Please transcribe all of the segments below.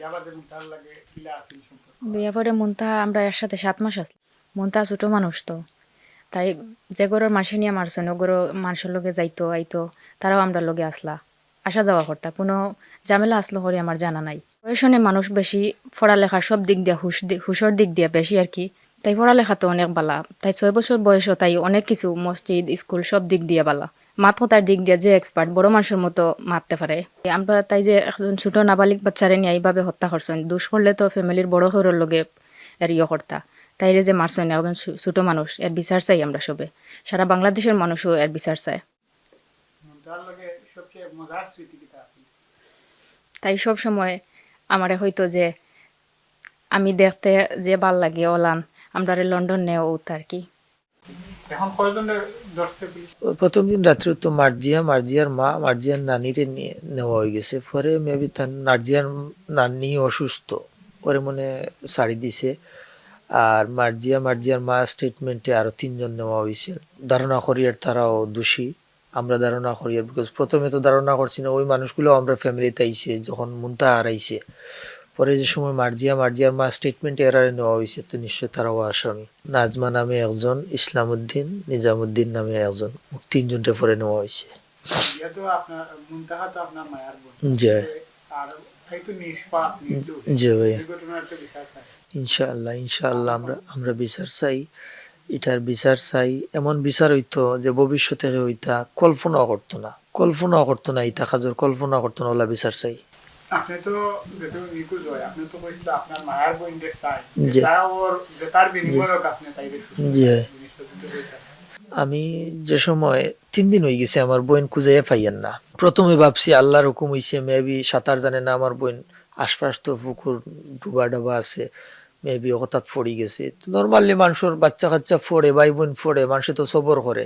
ইয়াবাদে মুতার লাগে কিলা আছিল সম্পর্ক। বিয়া পরে মুন্তা আমরা একসাথে সাত মাস আসলাম মুন্তা ছোট মানুষ তো। তাই যে গরুর মাসে নিয়ে মারছেন ও গরু মানুষের লগে যাইতো, আইতো, তারাও আমরা লগে আসলা। আসা যাওয়া করতা। কোনো ঝামেলা আসলো করে আমার জানা নাই। বয়সনে মানুষ বেশি পড়ালেখা সব দিক দিয়ে হুশ হুশর দিক দিয়ে বেশি আর কি। তাই পড়ালেখা তো অনেক বালা। তাই ছয় বছর বয়সও তাই অনেক কিছু মসজিদ, স্কুল সব দিক দিয়ে বালা। মাত কথার দিক দিয়ে যে এক্সপার্ট বড় মানুষের মতো মারতে পারে। আমরা তাই যে একজন ছোট নাবালিক বাচ্চারে নিয়ে এইভাবে হত্যা করছেন দুষ করলে তো ফ্যামিলির বড় হরর লগে এর ইয়ে কর্তা তাইরে যে মারছেন একজন ছোট মানুষ এর বিচার চাই আমরা সবে। সারা বাংলাদেশের মানুষও এর বিচার চায়। তাই সব সময় আমারে হয়তো যে আমি দেখতে যে ভালো লাগে ওলান আমরা লন্ডন নেও আর কি। এখন প্রথম দিন রাত্রে তো মার্জিয়া, মার্জিয়ার মা, মার্জিয়ার নানিরে নিয়ে নেওয়া হয়ে গেছে। পরে মেবি তার নার্জিয়ার নানি অসুস্থ। পরে মনে শাড়ি দিছে। আর মার্জিয়া, মার্জিয়ার মা স্টেটমেন্টে আরও তিনজন নেওয়া হয়েছে। ধারণা করি আর তারাও দোষী। আমরা ধারণা করি বিকজ প্রথমে তো ধারণা করছি না, ওই মানুষগুলো আমরা ফ্যামিলিতে আইছে, যখন মুন্তা হারাইছে পরে যে সময় মার্জিয়া মার্জিয়ার মা স্টেটমেন্ট এরারে নেওয়া হয়েছে তো নিশ্চয় তারাও আসামি। নাজমা নামে একজন ইসলামউদ্দিন নিজামুদ্দিন নামে একজন তিনজনটা পরে নেওয়া হয়েছে। জি। ইনশাআল্লাহ ইনশাআল্লাহ আমরা আমরা বিচার চাই। এটার বিচার চাই। এমন বিচার হইতো যে ভবিষ্যতে হইতা কল্পনা করতো না। কল্পনা করতো না ইতা কাজের কল্পনা করতো না ওলা বিচার চাই। আপনি তো নিখোঁজ হয় আপনি তো কইছিল আপনার মায়ার বোন যে চাই। তা ওর যে তার আপনি তাইলে জি। আমি যে সময় তিন দিন হয়ে গেছে আমার বোন খুঁজে পাইয়েন না। প্রথমে ভাবছি আল্লাহর হুকুম হইছে মেবি সাঁতার জানে না আমার বোন। আশপাশ তো পুকুর ডুবা ডাবা আছে মেবি হঠাৎ ফড়ি গেছে। নর্মালি মানুষের বাচ্চা কাচ্চা ফোড়ে ভাই বোন ফোড়ে মানুষে তো সবর করে।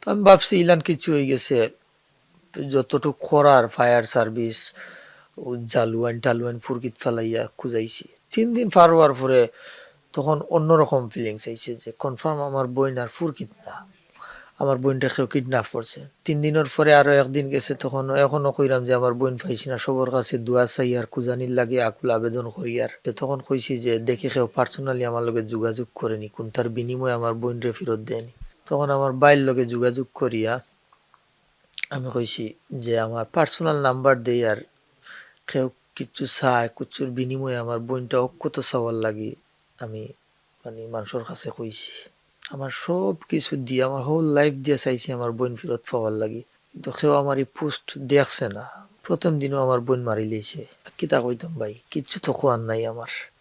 তো আমি ভাবছি ইলান কিছু হয়ে গেছে যতটুকু করার ফায়ার সার্ভিস জালুয়ান টালুয়ান ফুরকিত ফেলাইয়া খুঁজাইছি। তিন দিন পার হওয়ার পরে তখন অন্যরকম ফিলিংস আইছে যে কনফার্ম আমার বোন আর ফুরকিত না। আমার বোনটা কেউ কিডন্যাপ করছে। তিন দিনের পরে আরও একদিন গেছে, তখন এখনও কইরাম যে, আমার বোন পাইছি না। সবার কাছে দোয়া চাই আর কুজানির লাগে আকুল আবেদন করি আর। তখন কইছি যে, দেখে কেউ পার্সোনালি আমার লগে যোগাযোগ করেনি। কোন তার বিনিময়ে আমার বোন রে ফেরত দেয়নি। তখন আমার বাইর লগে যোগাযোগ করিয়া আমি কইছি যে আমার পার্সোনাল নাম্বার দেই আর কেউ কিছু চায় কুচ্ছুর বিনিময়ে আমার বোনটা অক্ষত চাওয়ার লাগি আমি মানে মানুষের কাছে কইছি। আমার সব কিছু দিয়ে, আমার হোল লাইফ দিয়ে চাইছি আমার বোন ফেরত পাওয়ার লাগি। কিন্তু কেউ আমার এই পোস্ট দেখছে না। প্রথম দিনও আমার বোন মারি লেছে। কিতা কইতাম ভাই? কিচ্ছু তো নাই আমার।